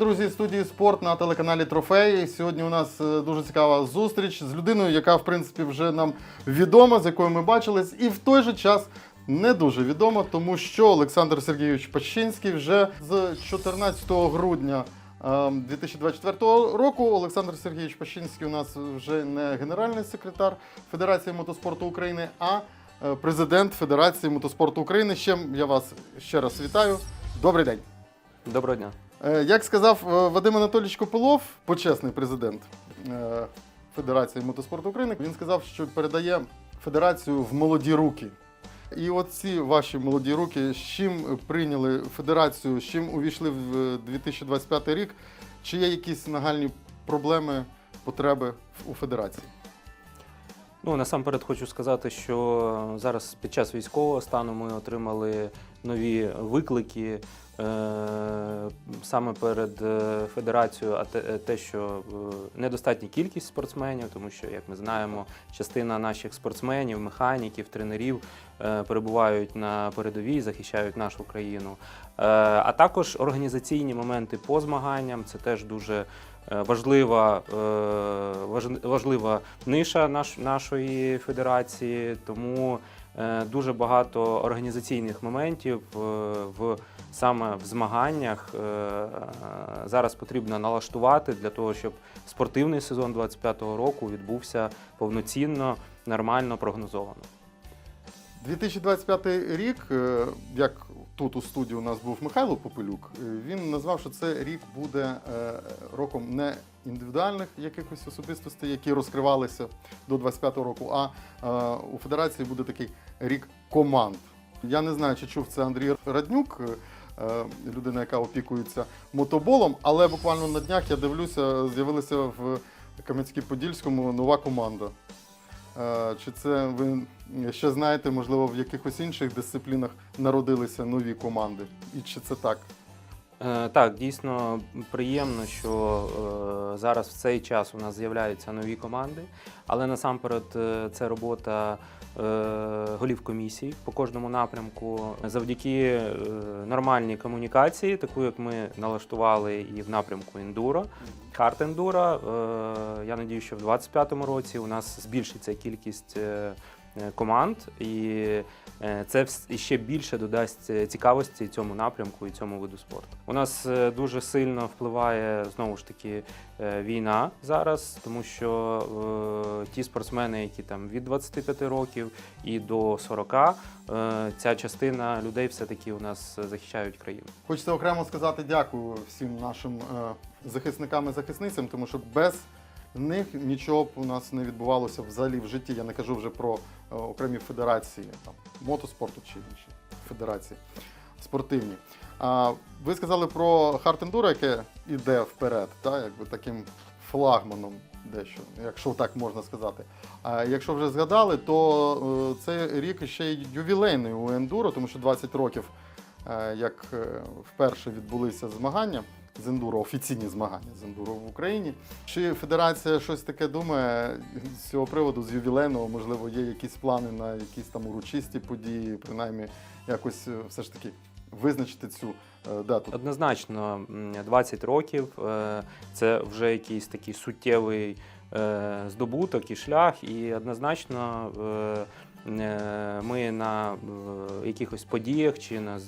Друзі, студії спорт на телеканалі Трофеї. Сьогодні у нас е, дуже цікава зустріч з людиною, яка в принципі вже нам відома, з якою ми бачились, і в той же час не дуже відома, тому що Олександр Сергійович Пащинський вже з 14 грудня. е, 2024 року Олександр Сергійович Пащинський у нас вже не генеральний секретар Федерації мотоспорту України, а е, президент Федерації мотоспорту України. Чим я вас ще раз вітаю. Добрий день. Доброго дня. Е, Як сказав е, Вадим Анатолійович Копилов, почесний президент е, Федерації мотоспорту України, він сказав, що передає федерацію в молоді руки. І от ці ваші молоді руки, з чим прийняли федерацію, з чим увійшли в е, 2025 рік, чи є якісь нагальні проблеми, потреби у федерації? Ну насамперед хочу сказати, що зараз під час військового стану ми отримали нові виклики е, саме перед е, федерацією, а те, е, що недостатня кількість спортсменів, тому що, як ми знаємо, частина наших спортсменів, механіків, тренерів перебувають на передовій, захищають нашу країну. А також організаційні моменти по змаганням це теж дуже важлива, е, важлива ниша наш, нашої федерації, тому е, дуже багато організаційних моментів е, в саме в змаганнях е, е, зараз потрібно налаштувати для того, щоб спортивний сезон 25-го року відбувся повноцінно, нормально, прогнозовано. 2025 рік, е, як тут у студії у нас був Михайло Попелюк, е, він назвав, що це рік буде е, роком не індивідуальних якихось особистостей, які розкривалися до 25-го року, а у федерації буде такий рік команд. Я не знаю, чи чув це Андрій Раднюк, людина, яка опікується мотоболом, але буквально на днях я дивлюся, з'явилася в Кам'янській-Подільському нова команда. Е, Чи це ви ще знаєте, можливо, в якихось інших дисциплінах народилися нові команди? І чи це так? Е, Так, дійсно приємно, що е, зараз в цей час у нас з'являються нові команди, але насамперед це робота голів комісій по кожному напрямку. Завдяки е, нормальній комунікації, таку як ми налаштували і в напрямку ендуро, карт ендуро. Е, я надію, що в 2025 році у нас збільшиться кількість. Е, Команд, і е, це ще більше додасть е, цікавості цьому напрямку і цьому виду спорту. У нас дуже сильно впливає знову ж таки війна зараз, тому що ті спортсмени, які там від 25 років і до 40, е, ця частина людей все-таки у нас захищають країну. Хочеться окремо сказати дякую всім нашим захисникам і захисницям, тому що без них нічого б у нас не відбувалося взагалі в житті. Я не кажу вже про е, окремі федерації там, мотоспорту чи інші федерації спортивні. А, ви сказали про Хартендуро, яке йде вперед, та, якби таким флагманом дещо, якщо так можна сказати. А якщо вже згадали, то е, цей рік ще й ювілейний у ендуро, тому що 20 років е, як вперше відбулися змагання з ендуро, офіційні змагання з ендуро в Україні. Чи федерація щось таке думає з цього приводу, з ювілейного, можливо, є якісь плани на якісь там урочисті події, принаймні якось е, все ж таки визначити цю е, дату? Однозначно, м, 20 років е, це вже якийсь такий суттєвий здобуток і шлях, і однозначно. Ми на якихось подіях чи на,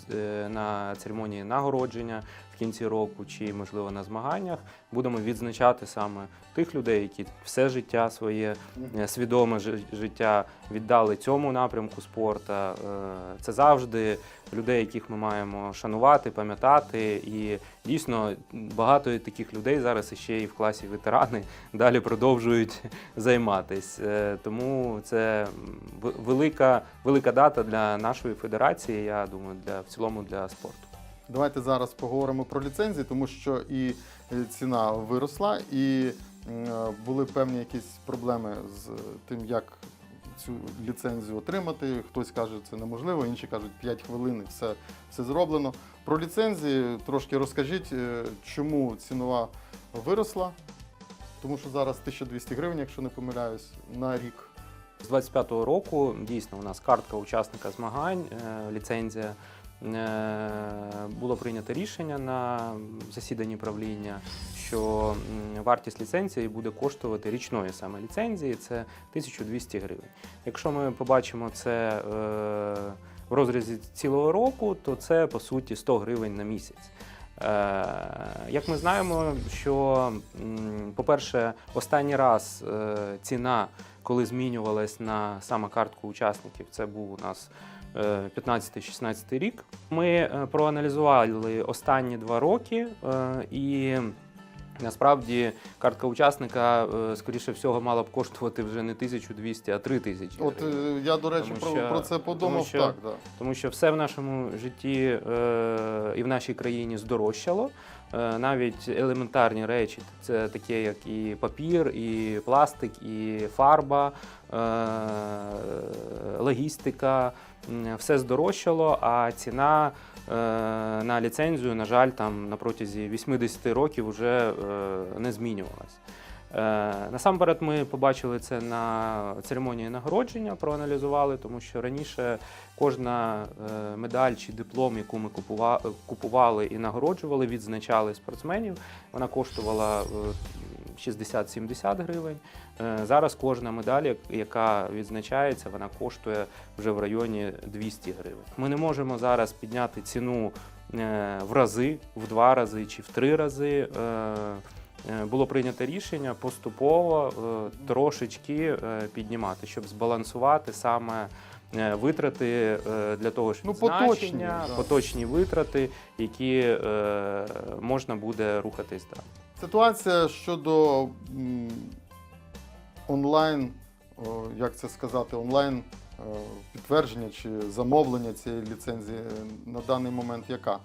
на церемонії нагородження кінці року, чи можливо на змаганнях будемо відзначати саме тих людей, які все життя своє е, свідоме життя віддали цьому напрямку спорту. Е, Це завжди людей, яких ми маємо шанувати, пам'ятати. І дійсно багато таких людей зараз ще і в класі ветерани далі продовжують займатися. Е, Тому це велика, велика дата для нашої федерації. Я думаю, для в цілому для спорту. Давайте зараз поговоримо про ліцензії, тому що і е, ціна виросла, і е, були певні якісь проблеми з тим, як цю ліцензію отримати. Хтось каже, це неможливо, інші кажуть, 5 хвилин і все, все зроблено. Про ліцензії трошки розкажіть, е, чому цінова виросла, тому що зараз 1200 гривень, якщо не помиляюсь, на рік. З 25-го року дійсно у нас картка учасника змагань, ліцензія було прийнято рішення на засіданні правління, що вартість ліцензії буде коштувати річної саме ліцензії це 1200 гривень. Якщо ми побачимо це е, в розрізі цілого року, то це по суті 100 гривень на місяць. Е, Як ми знаємо, що, по-перше, останній раз е, ціна, коли змінювалась на саме картку учасників, це був у нас е, 15-16 рік. Ми е, проаналізували останні два роки е, і. Насправді картка учасника, е, скоріше всього, мала б коштувати вже не 1200, а 3000 От е, я, до речі, Тому про, що- про це подумав. тому що- так, да. Тому що все в нашому житті е, і в нашій країні здорожчало. Е, навіть елементарні речі, це таке, як і папір, і пластик, і фарба, е, логістика, все здорожчало, а ціна на ліцензію, на жаль, там на протязі 80 років вже е, не змінювалась. Е, Насамперед, ми побачили це на церемонії нагородження, проаналізували, тому що раніше кожна е, медаль чи диплом, яку ми купува- купували і нагороджували, відзначали спортсменів, вона коштувала е, 60-70 гривень. Е, Зараз кожна медаль, яка відзначається, вона коштує вже в районі 200 гривень. Ми не можемо зараз підняти ціну е, в рази, в два рази чи в три рази. Е, Було прийнято рішення поступово трошечки піднімати, щоб збалансувати саме витрати е, для того, щоб Ну, поточні, поточні витрати, які е, можна буде рухатись далі. Ситуація щодо онлайн, як це сказати, онлайн е, підтвердження чи замовлення цієї ліцензії е, на даний момент яка?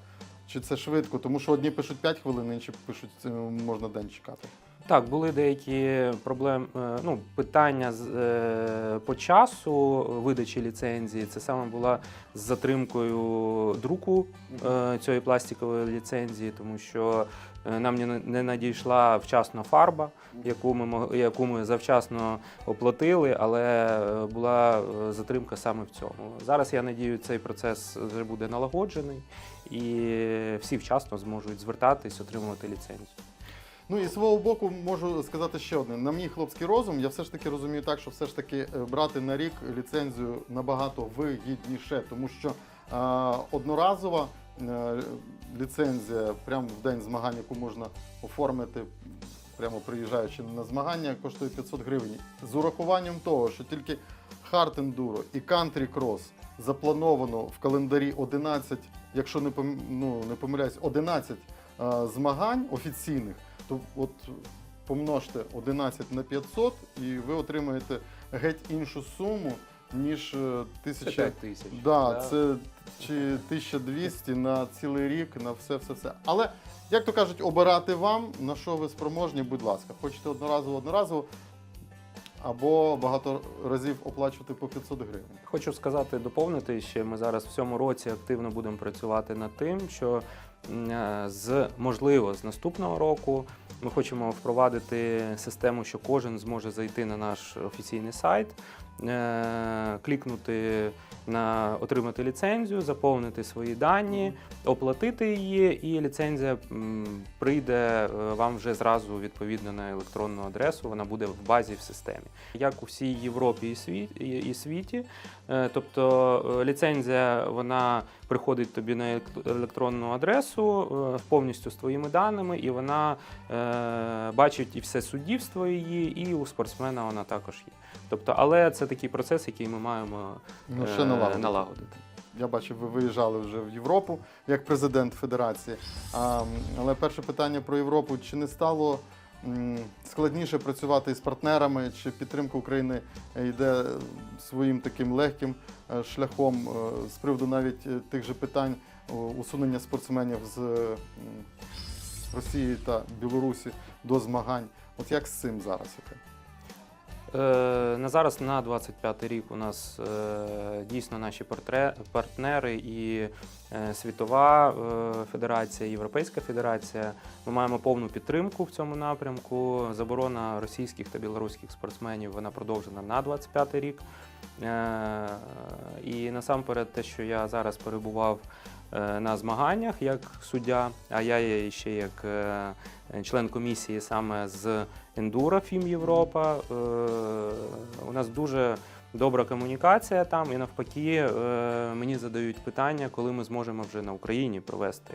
Чи це швидко? Тому що одні пишуть 5 хвилин, інші пишуть е, можна день чекати. Так, були деякі проблем, е, ну, питання е, по часу видачі ліцензії. Це саме була з затримкою друку е, цієї пластикової ліцензії, тому що нам не, надійшла вчасно фарба, яку ми, яку ми завчасно оплатили, але була затримка саме в цьому. Зараз я надію, цей процес вже буде налагоджений і всі вчасно зможуть звертатись, отримувати ліцензію. Ну і свого боку можу сказати ще одне. На мій хлопський розум, я все ж таки розумію так, що все ж таки е, брати на рік ліцензію набагато вигідніше, тому що е, одноразова е, ліцензія прямо в день змагань, яку можна оформити. Прямо приїжджаючи на змагання, коштує 500 гривень. З урахуванням того, що тільки Enduro і Cross заплановано в календарі 11, якщо не ну, не помиляюсь, 11 е, змагань офіційних, то от помножте 11 на 500 і ви отримаєте геть іншу суму, ніж е, Це 5 тисяч. Да, це чи 1200 на цілий рік, на все, все, все. Але, як то кажуть, обирати вам, на що ви спроможні, будь ласка. Хочете одноразово, одноразово, або багато разів оплачувати по 500 гривень. Хочу сказати, доповнити ще. Ми зараз в цьому році активно будемо працювати над тим, що е, з можливо з наступного року ми хочемо впровадити систему, що кожен зможе зайти на наш офіційний сайт, клікнути на отримати ліцензію, заповнити свої дані, оплатити її, і ліцензія прийде е, вам вже зразу відповідно на електронну адресу. Вона буде в базі в системі. Як у всій Європі і світ і- світі. Е, Тобто е, ліцензія вона приходить тобі на електронну адресу е, повністю з твоїми даними, і вона е, бачить і все суддівство її, і у спортсмена вона також є. Тобто, але це такий процес, який ми маємо Ну, е, ще налагодити. налагодити. Я бачив, ви виїжджали вже в Європу як президент федерації. А, але перше питання про Європу: чи не стало складніше працювати із партнерами, чи підтримка України йде своїм таким легким е, шляхом е, з приводу навіть е, тих же питань усунення спортсменів з Росії та Білорусі до змагань? От як з цим зараз? яке? Е, На зараз на 25 рік у нас е, дійсно наші партнери і е, світова федерація, Європейська федерація. Ми маємо повну підтримку в цьому напрямку. Заборона російських та білоруських спортсменів вона продовжена на 25 рік. Е, І насамперед те, що я зараз перебував на змаганнях як суддя, а я є ще як е, член комісії саме з ендуро Фім Європа. Е, У нас дуже добра комунікація там, і навпаки, е, мені задають питання, коли ми зможемо вже на Україні провести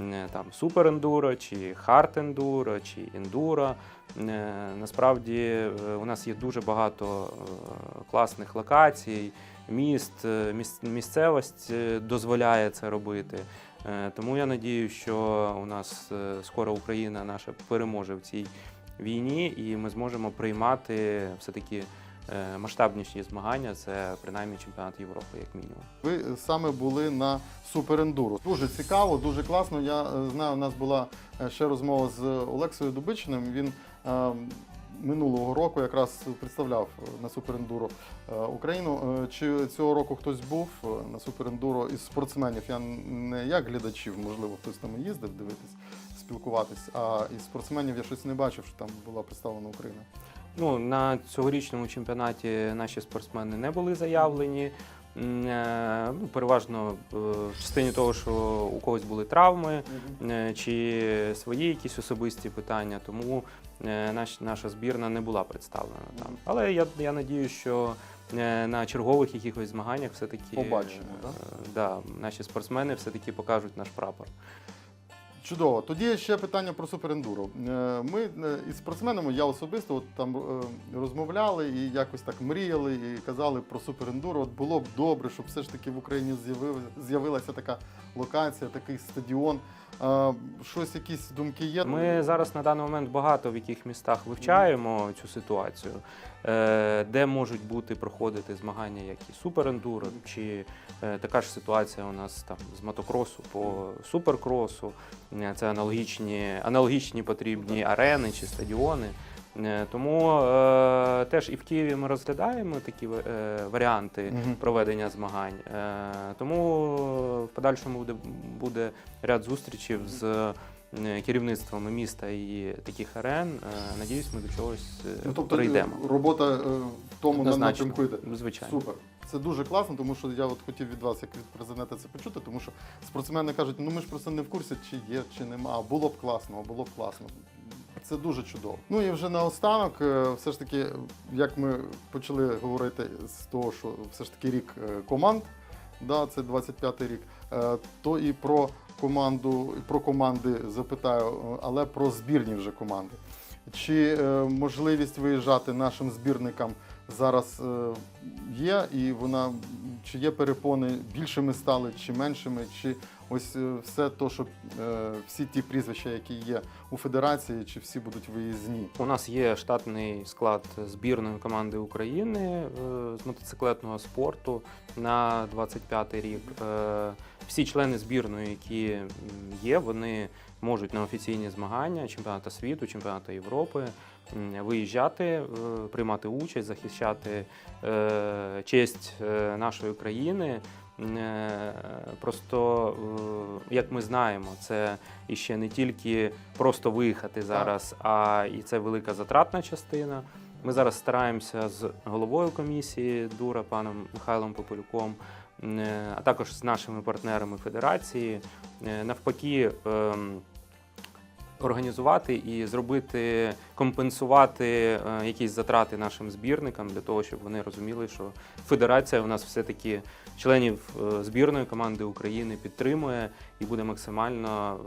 е, там супер ендуро, чи хард ендуро, чи ендуро. Е, Насправді е, у нас є дуже багато е, класних локацій, міст, е, міс- місцевість е, дозволяє це робити. Е, Тому я надію, що у нас скоро Україна наша переможе в цій війні, і ми зможемо приймати все-таки е, масштабніші змагання. Це принаймні чемпіонат Європи, як мінімум. Ви саме були на суперендуро. Дуже цікаво, дуже класно. Я знаю, у нас була ще розмова з Олексою Дубичиним. Він е, минулого року якраз представляв на суперендуро е, Україну. Е, Чи цього року хтось був е, на суперендуро із спортсменів? Я не як глядачів, можливо, хтось там і їздив дивитись, спілкуватись. А із спортсменів я щось не бачив, що там була представлена Україна. Ну, на цьогорічному чемпіонаті наші спортсмени не були заявлені. Ну, переважно в частині того, що у когось були травми чи свої якісь особисті питання, тому наш, наша збірна не була представлена там. Але я, я надію, що е, на чергових якихось змаганнях все-таки Побачимо, е, да? да, наші спортсмени все-таки покажуть наш прапор. Чудово. Тоді ще питання про суперендуро. Е, Ми е, із спортсменами, я особисто от там е, розмовляли і якось так мріяли і казали про суперендуро. От було б добре, щоб все ж таки в Україні з'явилася така локація, такий стадіон. Щось, якісь думки є? Ми зараз на даний момент багато в яких містах вивчаємо цю ситуацію, де можуть бути проходити змагання, як і суперендуро, чи така ж ситуація у нас там з мотокросу по суперкросу. Е, Це аналогічні, аналогічні потрібні арени чи стадіони. Е, Тому е, теж і в Києві ми розглядаємо такі е, варіанти Мгм. проведення змагань. Е, Тому в подальшому буде, буде ряд зустрічей з е, керівництвами міста і таких арен. Е, Надіюсь, ми до чогось Ну, тобто прийдемо. робота в тому Однозначно. напрямку йде. Звичайно. Супер. Це дуже класно, тому що я от хотів від вас, як від президента, це почути, тому що спортсмени кажуть, ну ми ж просто не в курсі, чи є, чи нема. Було б класно, було б класно. Це дуже чудово. Ну і вже наостанок, е, все ж таки, як ми почали говорити з того, що все ж таки рік е, команд, да, це 25-й рік, е, то і про команду, про команди запитаю, але про збірні вже команди. Чи можливість виїжджати нашим збірникам зараз е, є, і вона чи є перепони більшими стали, чи меншими, чи ось е, все то, що е, всі ті прізвища, які є у федерації, чи всі будуть виїзні? У нас є штатний склад збірної команди України е, з мотоциклетного спорту на 25-й рік. Всі члени збірної, які є, вони можуть на офіційні змагання чемпіоната світу, чемпіоната Європи виїжджати, приймати участь, захищати честь нашої країни. Е, Просто, е, як ми знаємо, це іще не тільки просто виїхати зараз, а і це велика затратна частина. Ми зараз стараємося з головою комісії Дура, паном Михайлом Попелюком, е, а також з нашими партнерами федерації, навпаки. Організувати і зробити, компенсувати е, якісь затрати нашим збірникам для того, щоб вони розуміли, що федерація у нас все-таки членів е, збірної команди України підтримує і буде максимально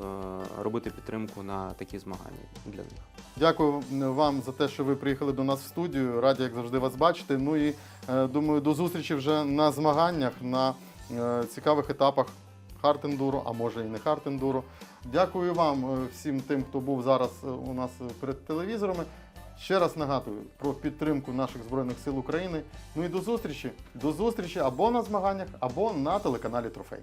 е, робити підтримку на такі змагання для них. Дякую вам за те, що ви приїхали до нас в студію. Раді, як завжди, вас бачити. Ну і думаю, до зустрічі вже на змаганнях, на цікавих етапах хартендуру, а може і не хартендуру. Дякую вам е, всім тим, хто був зараз е, у нас перед телевізорами. Ще раз нагадую про підтримку наших Збройних сил України. Ну і до зустрічі. До зустрічі або на змаганнях, або на телеканалі Трофей.